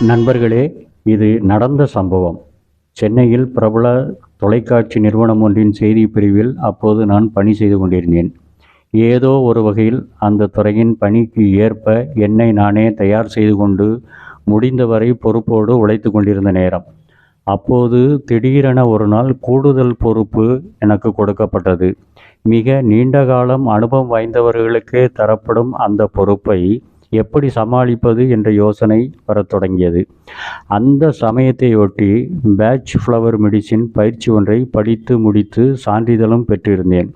நண்பர்களே இது நடந்த சம்பவம். சென்னையில் பிரபல தொலைக்காட்சி நிறுவனம் ஒன்றின் செய்தி பிரிவில் அப்போது நான் பணி செய்து கொண்டிருந்தேன். ஏதோ ஒரு வகையில் அந்த துறையின் பணிக்கு ஏற்ப என்னை நானே தயார் செய்து கொண்டு முடிந்தவரை பொறுப்போடு உழைத்து கொண்டிருந்த நேரம். அப்போது திடீரென ஒரு நாள் கூடுதல் பொறுப்பு எனக்கு கொடுக்கப்பட்டது. மிக நீண்ட காலம் அனுபவம் வாய்ந்தவர்களுக்கே தரப்படும் அந்த பொறுப்பை எப்படி சமாளிப்பது என்ற யோசனை வரத் தொடங்கியது. அந்த சமயத்தையொட்டி பேட்ச் ஃப்ளவர் மெடிசின் பயிற்சி ஒன்றை படித்து முடித்து சான்றிதழும் பெற்றிருந்தேன்.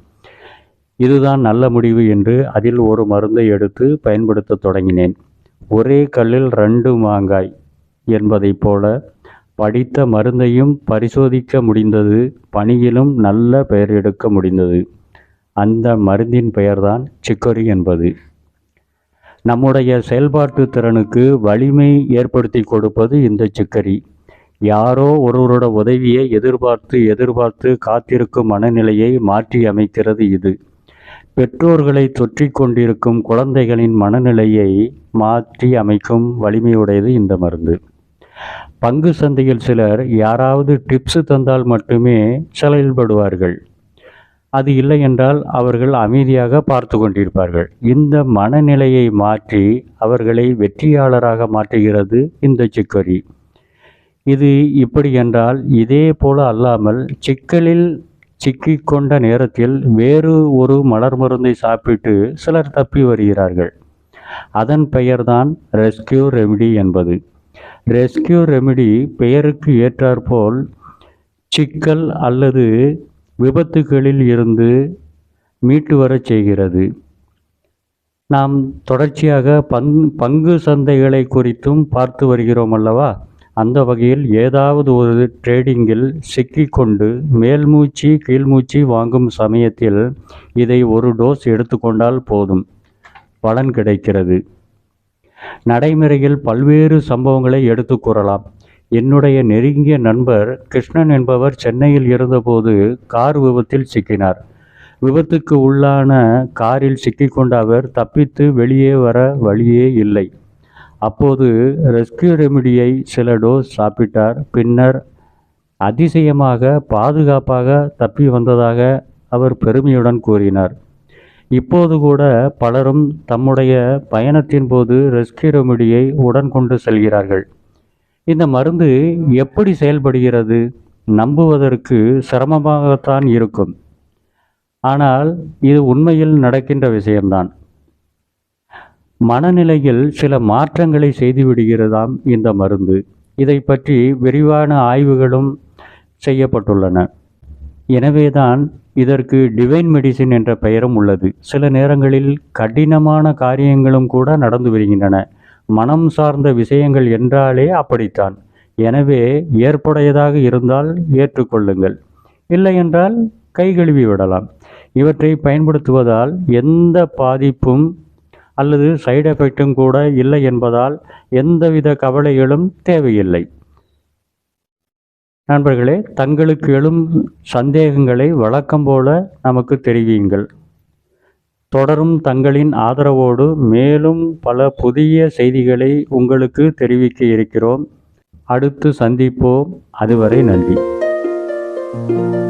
இதுதான் நல்ல முடிவு என்று அதில் ஒரு மருந்தை எடுத்து பயன்படுத்த தொடங்கினேன். ஒரே கல்லில் ரெண்டு மாங்காய் என்பதைப் போல படித்த மருந்தையும் பரிசோதிக்க முடிந்தது பணியிலும் நல்ல பெயர் எடுக்க முடிந்தது. அந்த மருந்தின் பெயர்தான் சிக்கரி என்பது. நம்முடைய செயல்பாட்டு திறனுக்கு வலிமை ஏற்படுத்தி கொடுப்பது இந்த சிக்கரி. யாரோ ஒருவரோட உதவியை எதிர்பார்த்து எதிர்பார்த்து காத்திருக்கும் மனநிலையை மாற்றி அமைக்கிறது இது. பெற்றோர்களை தொற்றி கொண்டிருக்கும் குழந்தைகளின் மனநிலையை மாற்றி அமைக்கும் வலிமையுடையது இந்த மருந்து. பங்கு சந்தையில் சிலர் யாராவது டிப்ஸ் தந்தால் மட்டுமே செயல்படுவார்கள் அது இல்லை என்றால் அவர்கள் அமைதியாக பார்த்து கொண்டிருப்பார்கள். இந்த மனநிலையை மாற்றி அவர்களை வெற்றியாளராக மாற்றுகிறது இந்த சிக்கரி இது இப்படி என்றால் இதே போல அல்லாமல் சிக்கலில் சிக்கிக்கொண்ட நேரத்தில் வேறு ஒரு மலர் மருந்தை சாப்பிட்டு சிலர் தப்பி வருகிறார்கள். அதன் பெயர்தான் ரெஸ்கியூ ரெமிடி என்பது. ரெஸ்கியூ ரெமிடி பெயருக்கு ஏற்றாற்போல் சிக்கல் அல்லது விபத்துகளில் இருந்து மீட்டு வரச் செய்கிறது. நாம் தொடர்ச்சியாக பங் பங்கு சந்தைகளை குறித்தும் பார்த்து வருகிறோம் அல்லவா? அந்த வகையில் ஏதாவது ஒரு ட்ரேடிங்கில் சிக்கிக்கொண்டு மேல்மூச்சு கீழ்மூச்சு வாங்கும் சமயத்தில் இதை ஒரு டோஸ் எடுத்துக்கொண்டால் போதும். பலன் கிடைக்கிறது. நடைமுறையில் பல்வேறு சம்பவங்களை எடுத்து கூறலாம். என்னுடைய நெருங்கிய நண்பர் கிருஷ்ணன் என்பவர் சென்னையில் இருந்தபோது கார் விபத்தில் சிக்கினார். விபத்துக்கு உள்ளான காரில் சிக்கிக்கொண்ட அவர் தப்பித்து வெளியே வர வழியே இல்லை. அப்போது ரெஸ்கியூ ரெமிடியை சில டோஸ் சாப்பிட்டார். பின்னர் அதிசயமாக பாதுகாப்பாக தப்பி வந்ததாக அவர் பெருமையுடன் கூறினார். இப்போது கூட பலரும் தம்முடைய பயணத்தின் போது ரெஸ்கியூ ரெமிடியை உடன் கொண்டு செல்கிறார்கள். இந்த மருந்து எப்படி செயல்படுகிறது நம்புவதற்கு சிரமமாகத்தான் இருக்கும். ஆனால் இது உண்மையில் நடக்கின்ற விஷயம்தான். மனநிலையில் சில மாற்றங்களை செய்துவிடுகிறதாம் இந்த மருந்து. இதை பற்றி விரிவான ஆய்வுகளும் செய்யப்பட்டுள்ளன. எனவேதான் இதற்கு டிவைன் மெடிசின் என்ற பெயரும் உள்ளது. சில நேரங்களில் கடினமான காரியங்களும் கூட நடந்து வருகின்றன. மனம் சார்ந்த விஷயங்கள் என்றாலே அப்படித்தான். எனவே ஏற்புடையதாக இருந்தால் ஏற்றுக்கொள்ளுங்கள். இல்லை என்றால் கை கழுவி விடலாம். இவற்றை பயன்படுத்துவதால் எந்த பாதிப்பும் அல்லது சைடு எஃபெக்டும் கூட இல்லை என்பதால் எந்தவித கவலைகளும் தேவையில்லை. நண்பர்களே தங்களுக்கு எழும் சந்தேகங்களை வழக்கம் போல நமக்கு தெரிவியுங்கள். தொடரும் தங்களின் ஆதரவோடு மேலும் பல புதிய செய்திகளை உங்களுக்கு தெரிவிக்க இருக்கிறோம். அடுத்து சந்திப்போம். அதுவரை நன்றி. thank you